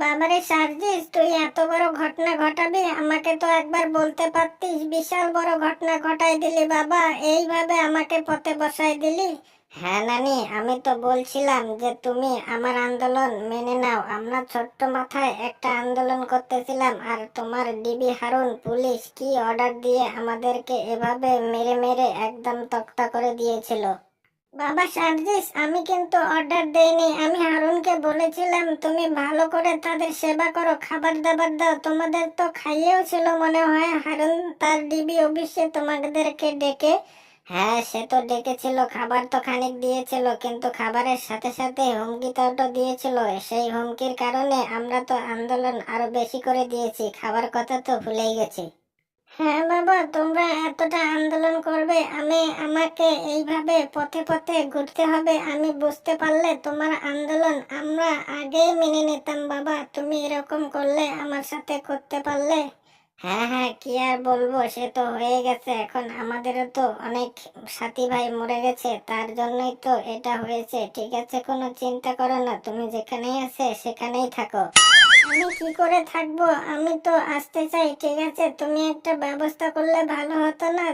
বাবারে সার্জিস, তুই এত বড় ঘটনা ঘটাবি? আমাকে তো একবার বলতে পারতিস, বিশাল বড় ঘটনা ঘটাই দিলি বাবা। এইভাবে আমাকে পথে বসাই দিলি? হ্যাঁ নানি, আমি তো বলছিলাম যে তুমি আমার আন্দোলন মেনে নাও। আমরা ছোট্ট মাথায় একটা আন্দোলন করতেছিলাম আর তোমার ডিবি হারুন, পুলিশ কি অর্ডার দিয়ে আমাদেরকে এভাবে মেরে মেরে একদম তক্তা করে দিয়েছিল? বাবা সার্জিস, আমি কিন্তু অর্ডার দেইনি, আমি বলেছিলাম, তুমি ভালো করে তাদের সেবা করো খাবার দাবার দাও। তোমাদের তো খাইয়েও ছিল মনে হয়। হারুন তার ডিবি অফিসে তোমাদেরকে ডেকে হ্যাঁ সে তো ডেকেছিল, খাবার তো খানিক দিয়েছিল, কিন্তু খাবারের সাথে সাথে হুমকিটাও দিয়েছিল। সেই হুমকির কারণে আমরা তো আন্দোলন আরও বেশি করে দিয়েছি। খাবার কথা তো ভুলেই গেছি। হ্যাঁ বাবা, তোমরা এতটা আন্দোলন করবে, আমি, আমাকে এইভাবে পথে পথে ঘুরতে হবে, আমি বুঝতে পারলে তোমার আন্দোলন আমরা আগেই মেনে নিতাম বাবা, তুমি এরকম করলে, আমার সাথে করতে পারলে। হ্যাঁ হ্যাঁ কি আর বলব, সে তো হয়ে গেছে, এখন আমাদেরও তো অনেক সাথী ভাই মরে গেছে, তার জন্যই তো এটা হয়েছে, ঠিক আছে, কোনো চিন্তা করো না, তুমি যেখানেই আছে সেখানেই থাকো। আমি কি করে থাকব? আমি তো আসতে চাই, ঠিক আছে? তুমি একটা ব্যবস্থা করলে ভালো হতো না।